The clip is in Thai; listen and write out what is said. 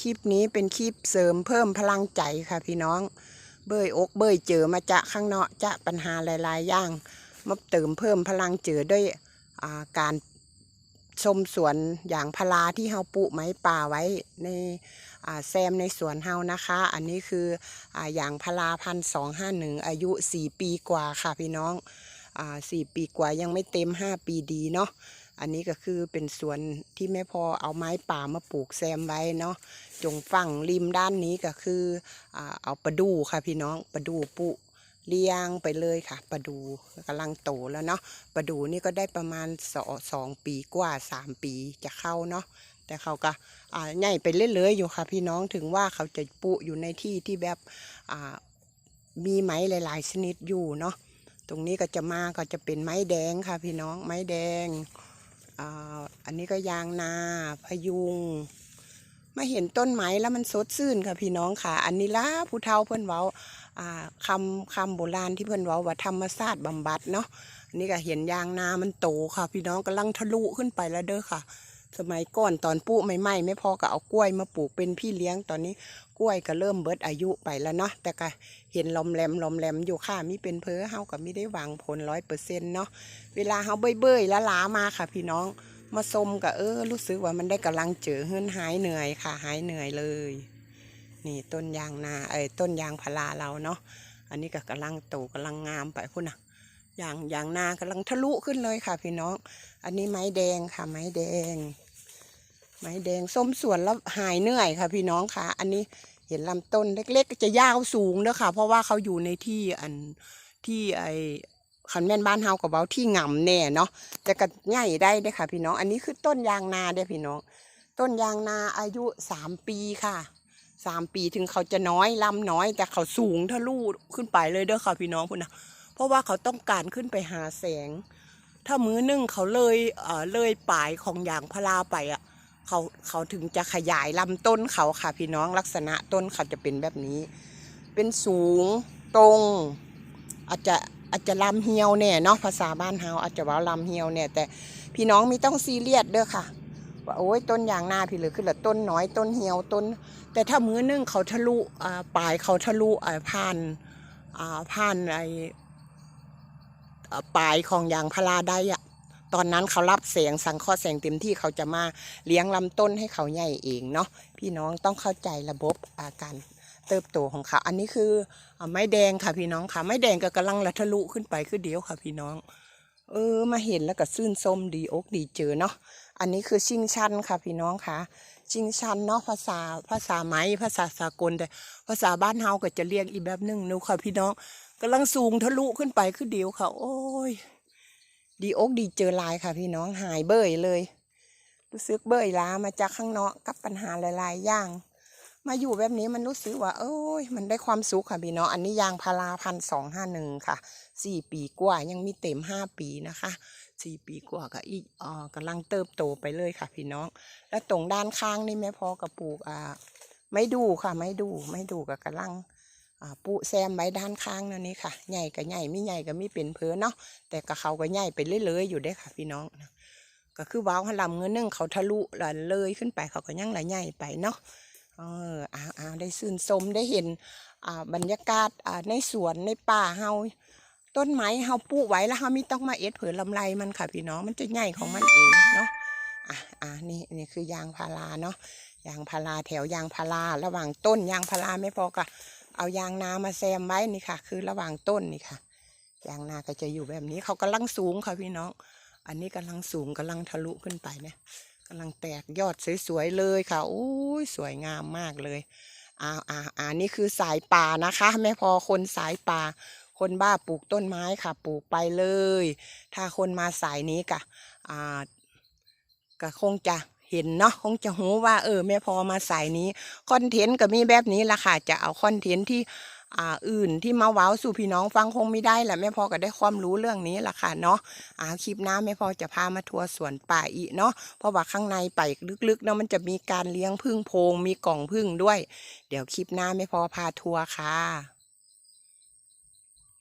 คลิปนี้เป็นคลิปเสริมเพิ่มพลังใจค่ะพี่น้อง เบยอกเบยเจอมาจะข้างนอกจะปัญหาหลายๆอย่างมาเติมเพิ่มพลังเจอด้วยาการชมสวนอย่างพาราที่เฮาปลูกไม้ป่าไว้ในแซมในสวนเฮานะคะ อันนี้คือออย่างพาราพันสองห้าหนึ่งอายุสี่ปีกว่าค่ะพี่น้องสี่ปีกว่ายังไม่เต็มห้าปีดีเนาะ อันนี้ก็คือเป็นสวนที่แม่พอเอาไม้ป่ามาปลูกแซมไว้เนาะจงฝั่งริมด้านนี้ก็คือเอาประดูค่ะพี่น้องประดูปลูกเลี้ยงไปเลยค่ะประดูกำลังโตแล้วเนาะประดูนี่ก็ได้ประมาณสองสองปีกว่าสามปีจะเข้าเนาะแต่เขาก็ใหญ่ไปเรื่อยๆอยู่ค่ะ พี่น้องถึงว่าเขาจะปลูกอยู่ในที่ที่แบบมีไม้หลาย ๆ ชนิดอยู่เนาะตรงนี้ก็จะมาก็จะเป็นไม้แดงค่ะ พี่น้องไม้แดง อันนี้ก็ยางนาพยุง มาเห็นต้นไม้แล้วมันสดชื่นค่ะพี่น้องค่ะ อันนี้ละผู้เฒ่าเพื่อนเว้าอ่าคำคำโบราณที่เพื่อนเว้าว่าธรรมศาสตร์บำบัดเนาะอันนี้ก็เห็นยางนามันโตค่ะ พี่น้องกำลังทะลุขึ้นไปแล้วเด้อค่ะ สมัยก่อนตอนปลูกใหม่ๆไม่พอก็เอากล้วยมาปลูกเป็นพี่เลี้ยงตอนนี้กล้วยก็เริ่มเบิดอายุไปแล้วเนาะแต่ก็เห็นลมแหลมลมแหลมอยู่ค่ะมีเป็นเพอเฮาก็ไม่ได้หวังผลร้อยเปอร์เซ็นต์เนาะเวลาเฮาเบ้ยเบ้ยๆละลามาค่ะ พี่น้องมาชมก็เออ รู้สึกว่ามันได้กำลังเจอเฮือนหายเหนื่อยค่ะ หายเหนื่อยเลย นี่ต้นยางนาเอ้ต้นยางพาราเราเนาะอันนี้ก็กำลังโตกำลังงามไปพุ่นน่ะยางอย่างนากำลังทะลุขึ้นเลยค่ะ พี่น้อง อันนี้ไม้แดงค่ะ ไม้แดง ไม้แดงส้มสวนแล้วหายเหนื่อยค่ะพี่น้องค่ะ อันนี้เห็นลำต้นเล็กๆ จะยาวสูงเด้อค่ะ เพราะว่าเขาอยู่ในที่อันที่ไอขันแม่นบ้านเฮากับเว้าที่หง่ำแน่เนาะแต่ก็ใหญ่ได้เด้ค่ะ พี่น้อง อันนี้คือต้นยางนาเด้พี่น้อง ต้นยางนาอายุสามปีค่ะสามปีถึงเขาจะน้อยลำน้อย แต่เขาสูงทะลุขึ้นไปเลยเด้อค่ะพี่น้องพุ่นนะเพราะว่าเขาต้องการขึ้นไปหาแสง ถ้ามือนึ่งเขาเลยเออเลยปลายของยางพาราไปอะ เขาเขาถึงจะขยายลำต้นเขาค่ะพี่น้องลักษณะต้นเขาจะเป็นแบบนี้ เป็นสูงตรง อาจจะอาจจะลำเหี่ยวเนี่ยเนาะภาษาบ้านเฮาอาจจะว่าลำเหี่ยวเนี่ยแต่พี่น้องมีต้องซีเรียสเด้อค่ะว่าโอ้ยต้นยางหน้าพี่เลือขึ้นละต้นน้อยต้นเหี่ยวต้น แต่ถ้ามือนึงเขาทะลุอ่าปลายเขาทะลุอ่าผ่านอ่าผ่านไอปลายของยางพาราได้อะ ตอนนั้นเขารับแสงสังเคราะห์แสงเต็มที่เขาจะมาเลี้ยงลำต้นให้เขาใหญ่เองเนาะพี่น้องต้องเข้าใจระบบอาการเติบโตของเขาอันนี้คือไม้แดงค่ะพี่น้องค่ะไม้แดงก็กำลังละทะลุขึ้นไปคือเดียวค่ะพี่น้อง เออมาเห็นแล้วก็ซื่นส้มดีอกดีเจอเนาะอันนี้คือชิงชันค่ะพี่น้องค่ะชิงชันเนาะภาษาภาษาไม้ภาษาสากลแต่ภาษาบ้านเฮาก็จะเรียกอีกแบบหนึงนูค่ะพี่น้องกำลังสูงทะลุขึ้นไปคือเดียวค่ะ โอ้ย ดีอกดีเจอลายค่ะพี่น้องหายเบื่อเลย รู้สึกเบื่อล้ามาจากข้างนอกกับปัญหาหลายๆอย่าง มาอยู่แบบนี้มันรู้สึกว่า เอ้ยมันได้ความสุขค่ะพี่น้องอันนี้ยางพาราพันสองห้าหนึ่งค่ะสี่ปีกว่ายังมีเต็มห้าปีนะคะสี่ปีกว่าก็อีกอ่อกำลังเติบโตไปเลยค่ะ พี่น้อง แล้วตรงด้านข้างนี่แม่พอกับปลูกอ่าไม่ดูค่ะ ไม่ดูไม่ดูกับกำลังอ่า ปูแซมไว้ด้านข้างนั่นนี่ค่ะ ใหญ่กับใหญ่ไม่ใหญ่ก็ไม่เป็นเพอเนาะ แต่กับเขาก็ใหญ่ไปเรื่อยๆอยู่ได้ค่ะ พี่น้องนะก็คือว้าวหันลำเงินนึ่งเขาทะลุละเลยขึ้นไปเขาก็ยังละใหญ่ไปเนาะ เอออ่าอ่าได้ซื่นชมได้เห็น อ่า บรรยากาศ อ่า ในสวนในป่าเฮา ต้นไม้เฮาปลูกไว้แล้วเฮาไม่ต้องมาเอ็ดเผือลำไรมันค่ะ พี่น้อง มันจะใหญ่ของมันเองเนาะ อะอ่านี่ นี่คือยางพาราเนาะ ยางพาราแถวยางพาราระหว่างต้นยางพาราไม่พอก็ เอายางนามาแซมไว้นี่ค่ะ คือระหว่างต้นนี่ค่ะ ยางนาก็จะอยู่แบบนี้เขากำลังสูงค่ะพี่น้อง อันนี้กำลังสูงกำลังทะลุขึ้นไปเนี่ยกำลังแตกยอดสวยๆเลยค่ะโอ้ยสวยงามมากเลยอ่าอ่าอ่านี่คือสายป่านะคะไม่พอคนสายป่า คนบ้าปลูกต้นไม้ค่ะ ปลูกไปเลย ถ้าคนมาสายนี้กะอ่าก็คงจะ เห็นเนาะคงจะหูว่าเออแม่พอมาสายนี้คอนเทนต์ก็มีแบบนี้ละค่ะจะเอาคอนเทนต์ที่อ่าอื่นที่มาเว้าสู่พี่น้องฟังคงไม่ได้แหละแม่พอก็ได้ความรู้เรื่องนี้ละค่ะเนาะอ่าคลิปหน้าแม่พอจะพามาทัวร์สวนป่าอีเนาะเพราะว่าข้างในไปลึกๆเนาะมันจะมีการเลี้ยงพึ่งโพงมีกล่องพึ่งด้วย เดี๋ยวคลิปหน้าแม่พอพาทัวร์ค่ะ